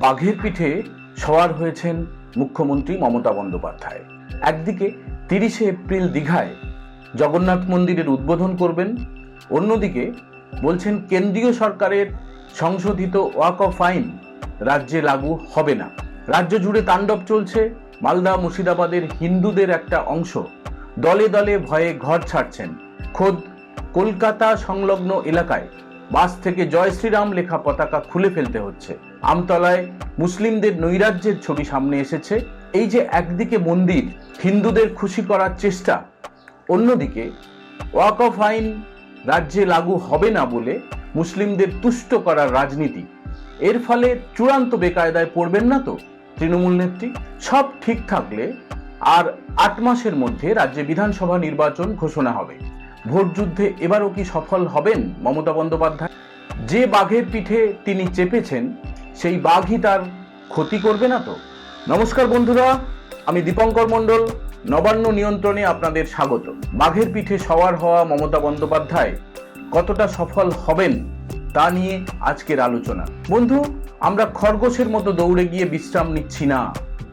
বাঘের পিঠে সওয়ার হয়েছেন মুখ্যমন্ত্রী মমতা বন্দ্যোপাধ্যায়। একদিকে তিরিশে এপ্রিল দীঘায় জগন্নাথ মন্দিরের উদ্বোধন করবেন, অন্যদিকে বলছেন কেন্দ্রীয় সরকারের সংশোধিত ওয়াক অফ আইন রাজ্যে লাগু হবে না। রাজ্য জুড়ে তাণ্ডব চলছে, মালদা, মুর্শিদাবাদের হিন্দুদের একটা অংশ দলে দলে ভয়ে ঘর ছাড়ছেন। খোদ কলকাতা সংলগ্ন এলাকায় বাস থেকে জয় শ্রীরাম লেখা পতাকা খুলে ফেলতে হচ্ছে। আমতলায় মুসলিমদের নৈরাজ্যের ছবি সামনে এসেছে। এই যে একদিকে মন্দির, হিন্দুদের খুশি করার চেষ্টা, অন্যদিকে ওয়াক অফ আইন রাজ্যে লাগু হবে না বলে মুসলিমদের তুষ্ট করার রাজনীতি। এর ফলে চূড়ান্ত বেকায়দায় পড়বেন না তো তৃণমূল নেত্রী? সব ঠিক থাকলে আর আট মাসের মধ্যে রাজ্যে বিধানসভা নির্বাচন ঘোষণা হবে। ভোট যুদ্ধে এবারও কি সফল হবেন মমতা বন্দ্যোপাধ্যায়? যে বাঘের পিঠে তিনি চেপেছেন, সেই বাঘই তার ক্ষতি করবে না তো? নমস্কার বন্ধুরা, আমি দীপঙ্কর মণ্ডল, নবান্ন নিয়ন্ত্রণে আপনাদের স্বাগত। বাঘের পিঠে সওয়ার হওয়া মমতা বন্দ্যোপাধ্যায় কতটা সফল হবেন তা নিয়ে আজকের আলোচনা। বন্ধু, আমরা খরগোশের মতো দৌড়ে গিয়ে বিশ্রাম নিচ্ছি না।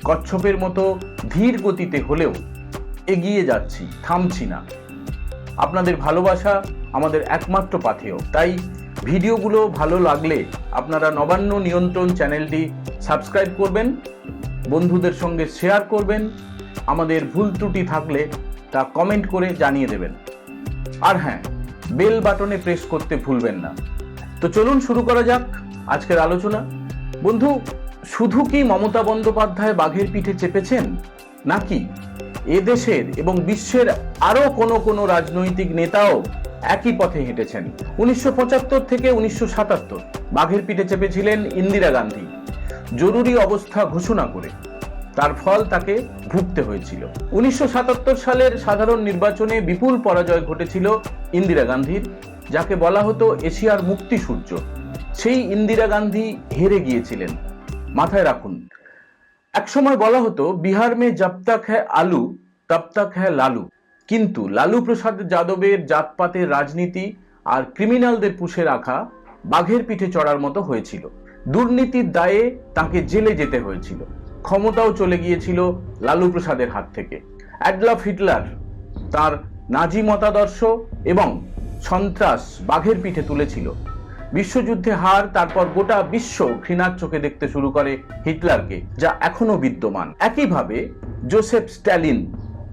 কচ্ছপের মতো ধীর গতিতে হলেও এগিয়ে যাচ্ছি, থামছি না। আপনাদের ভালোবাসা আমাদের একমাত্র পাথেয়। তাই ভিডিওগুলো ভালো লাগলে আপনারা নবান্ন নিয়ন্ত্রণ চ্যানেলটি সাবস্ক্রাইব করবেন, বন্ধুদের সঙ্গে শেয়ার করবেন, আমাদের ভুল ত্রুটি থাকলে তা কমেন্ট করে জানিয়ে দেবেন। আর হ্যাঁ বেল বাটনে প্রেস করতে ভুলবেন না। তো চলুন শুরু করা যাক আজকের আলোচনা। বন্ধু, শুধু কি মমতা বন্দ্যোপাধ্যায় বাঘের পিঠে চেপেছেন, নাকি এদেশের এবং বিশ্বের আরও কোনো কোনো রাজনৈতিক নেতাও একই পথে হেঁটেছেন। উনিশশো থেকে উনিশশো সাতাত্তর বাঘের পিঠে চেপেছিলেন ইন্দিরা গান্ধী। জরুরি অবস্থা ঘোষণা করে। তার ফল তাকে ভুগতে হয়েছিল। উনিশশো সাতাত্তর সালের সাধারণ নির্বাচনে বিপুল পরাজয় ঘটেছিল ইন্দিরা গান্ধীর, যাকে বলা হতো এশিয়ার মুক্তি সূর্য। সেই ইন্দিরা গান্ধী হেরে গিয়েছিলেন। মাথায় রাখুন একসময় বলা হতো, বিহার মে জব তক হ্যায় আলু, তব তক হ্যায় লালু। কিন্তু লালু প্রসাদ যাদবের জাতপাতের রাজনীতি আর ক্রিমিনালদের পুষে রাখা বাঘের পিঠে চড়ার মতো হয়েছিল। দুর্নীতির দায়ে তাকে জেলে যেতে হয়েছিল। ক্ষমতাও চলে গিয়েছিল লালু প্রসাদের হাত থেকে। অ্যাডলফ হিটলার তার নাজি মতাদর্শ এবং সন্ত্রাস বাঘের পিঠে তুলেছিল। বিশ্বযুদ্ধে হার, তারপর গোটা বিশ্ব ঘৃণার চোখে দেখতে শুরু করে হিটলারকে, যা এখনও বিদ্যমান। একইভাবে জোসেফ স্ট্যালিন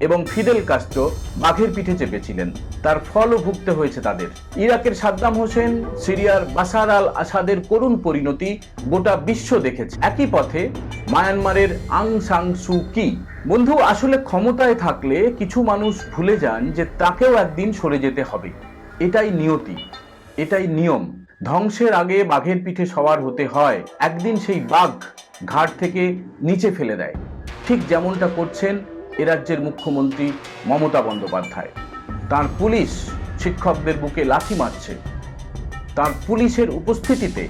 এবং ফিদেল কাস্ট্রো বাঘের পিঠে চেপেছিলেন। তার ফলও ভুগতে হয়েছে তাদের। ইরাকের সাদ্দাম হোসেন, সিরিয়ার বাসার আল আসাদের করুণ পরিণতি গোটা বিশ্ব দেখেছে। একই পথে মায়ানমারের আং সাং সু কি। বন্ধু, আসলে ক্ষমতায় থাকলে কিছু মানুষ ভুলে যান যে তাকেও একদিন সরে যেতে হবে। এটাই নিয়তি, এটাই নিয়ম। ধ্বংসের আগে বাঘের পিঠে সওয়ার হতে হয়। একদিন সেই বাঘ ঘাট থেকে নিচে ফেলে দেয়। ঠিক যেমনটা করছেন এ রাজ্যের মুখ্যমন্ত্রী মমতা বন্দ্যোপাধ্যায়। তার পুলিশ শিক্ষকদের বুকে লাথি মারছে। তার পুলিশের উপস্থিতিতে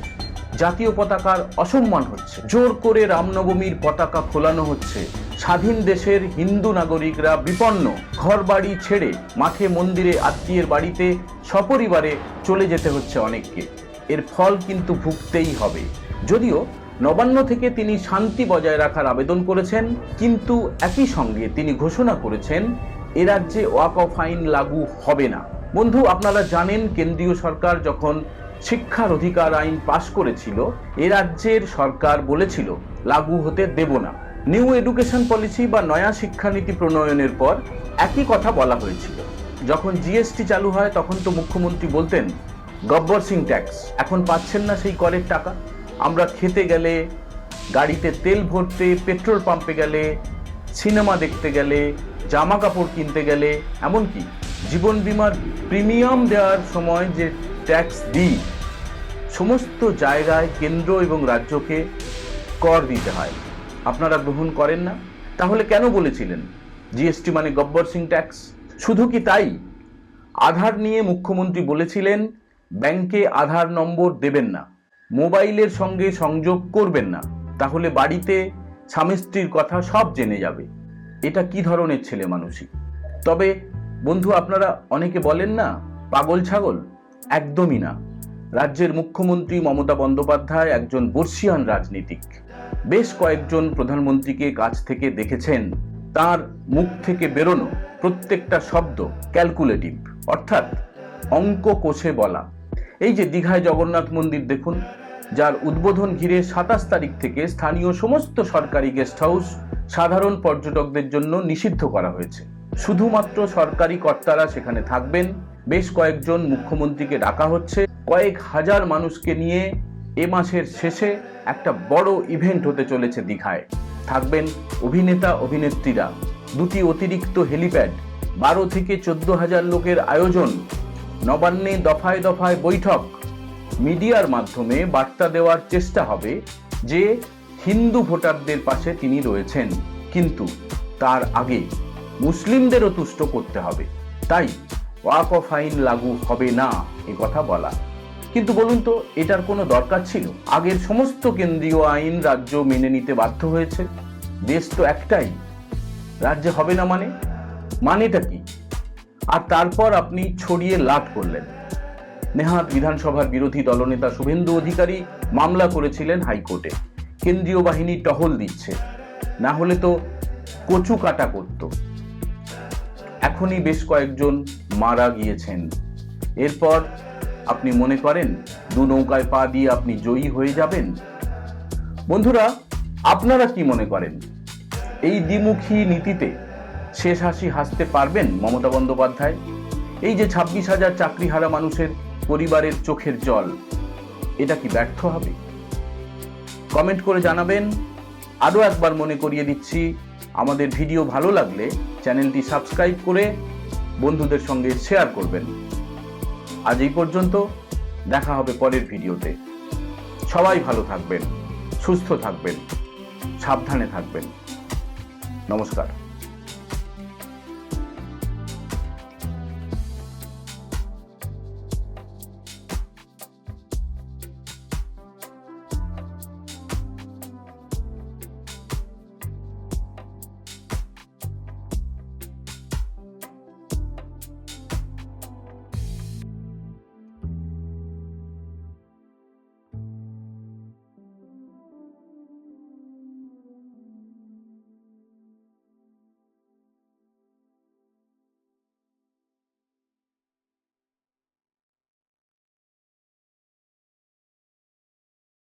জাতীয় পতাকার অসম্মান হচ্ছে। জোর করে রামনবমীর পতাকা খোলানো হচ্ছে। স্বাধীন দেশের হিন্দু নাগরিকরা বিপন্ন। ঘরবাড়ি ছেড়ে মাঠে মন্দিরে আত্মীয়ের বাড়িতে সপরিবারে চলে যেতে হচ্ছে অনেককে। এর ফল কিন্তু ভুগতেই হবে। যদিও নবান্ন থেকে তিনি শান্তি বজায় রাখার আবেদন করেছেন, কিন্তু একই সঙ্গে তিনি ঘোষণা করেছেন, এ রাজ্যে ওয়াক অফ আইন লাগু হবে না। বন্ধু, আপনারা জানেন, কেন্দ্রীয় সরকার যখন শিক্ষার অধিকার আইন পাশ করেছিল, এ রাজ্যের সরকার বলেছিল, লাগু হতে দেব না। নিউ এডুকেশন পলিসি বা নয়া শিক্ষানীতি প্রণয়নের পর একই কথা বলা হয়েছিল। যখন জিএসটি চালু হয়, তখন তো মুখ্যমন্ত্রী বলতেন, গব্বর সিং ট্যাক্স, এখন পাচ্ছেন না সেই করের টাকা। আমরা খেতে গেলে, গাড়িতে তেল ভরতে, পেট্রোল পাম্পে গেলে, সিনেমা দেখতে গেলে জামা কাপড় কিনতে গেলে, এমনকি জীবন বিমার প্রিমিয়াম দেওয়ার সময় যে ট্যাক্স দিই, সমস্ত জায়গায় কেন্দ্র এবং রাজ্যকে কর দিতে হয়। আপনারা গ্রহণ করেন না? তাহলে কেন বলেছিলেন? জিএসটি মানে গব্বর সিং ট্যাক্স শুধু কি তাই? আধার নিয়ে মুখ্যমন্ত্রী বলেছিলেন, ব্যাংকে আধার নম্বর দেবেন না। মোবাইলের সঙ্গে সংযোগ করবেন না। তাহলে বাড়িতে স্বামী স্ত্রীর কথা সব জেনে যাবে। এটা কি ধরনের ছেলে মানুষই তবে বন্ধু, আপনারা অনেকে বলেন না, পাগল ছাগল? একদমই না। রাজ্যের মুখ্যমন্ত্রী মমতা বন্দ্যোপাধ্যায় একজন বর্ষিয়ান রাজনীতিক। বেশ কয়েকজন প্রধানমন্ত্রীকে কাছ থেকে দেখেছেন। তার মুখ থেকে বেরোনো প্রত্যেকটা শব্দ ক্যালকুলেটিভ, অর্থাৎ অঙ্ক কোষে বলা। এই যে দীঘায় জগন্নাথ মন্দির দেখুন, যার উদ্বোধন ঘিরে সাতাশ তারিখ থেকে স্থানীয় সমস্ত সরকারি গেস্ট হাউস সাধারণ পর্যটকদের জন্য নিষিদ্ধ করা হয়েছে। শুধুমাত্র সরকারি কর্তারা সেখানে থাকবেন। বেশ কয়েকজন মুখ্যমন্ত্রীকে ডাকা হচ্ছে। কয়েক হাজার মানুষকে নিয়ে এ মাসের শেষে একটা বড় ইভেন্ট হতে চলেছে দীঘায়। থাকবেন অভিনেতা, অভিনেত্রীরা। দুটি অতিরিক্ত হেলিপ্যাড বারো থেকে চোদ্দ হাজার লোকের আয়োজন। নবান্নে দফায় দফায় বৈঠক। মিডিয়ার মাধ্যমে বার্তা দেওয়ার চেষ্টা হবে যে হিন্দু ভোটারদের পাশে তিনি রয়েছেন। কিন্তু তার আগে মুসলিমদেরও তুষ্ট করতে হবে। তাই ওয়াক অফ আইন লাগু হবে না, এ কথা বলা। কিন্তু বলুন তো, এটার কোনো দরকার ছিল? আগের সমস্ত কেন্দ্রীয় আইন রাজ্য মেনে নিতে বাধ্য হয়েছে। দেশ তো একটাই। রাজ্যে হবে না মানে? মানেটা কি? আর তারপর আপনি ছড়িয়ে লাট করলেন। নেহাত বিধানসভার বিরোধী দলনেতা শুভেন্দু অধিকারী মামলা করেছিলেন হাইকোর্টে। কেন্দ্রীয় বাহিনী টহল দিচ্ছে। না হলে তো কচু কাটা করত। এখনই বেশ কয়েকজন মারা গিয়েছেন। এরপর আপনি মনে করেন দু নৌকায় পা দিয়ে আপনি জয়ী হয়ে যাবেন? বন্ধুরা, আপনারা কি মনে করেন? এই দ্বিমুখী নীতিতে শেষ হাসি হাসতে পারবেন মমতা বন্দ্যোপাধ্যায়? এই যে ছাব্বিশ হাজার চাকরিহারা মানুষের পরিবারের চোখের জল, এটা কি ব্যর্থ হবে? কমেন্ট করে জানাবেন। আরও একবার মনে করিয়ে দিচ্ছি, আমাদের ভিডিও ভালো লাগলে চ্যানেলটি সাবস্ক্রাইব করে বন্ধুদের সঙ্গে শেয়ার করবেন। আজ এই পর্যন্ত। দেখা হবে পরের ভিডিওতে। সবাই ভালো থাকবেন, সুস্থ থাকবেন, সাবধানে থাকবেন। নমস্কার।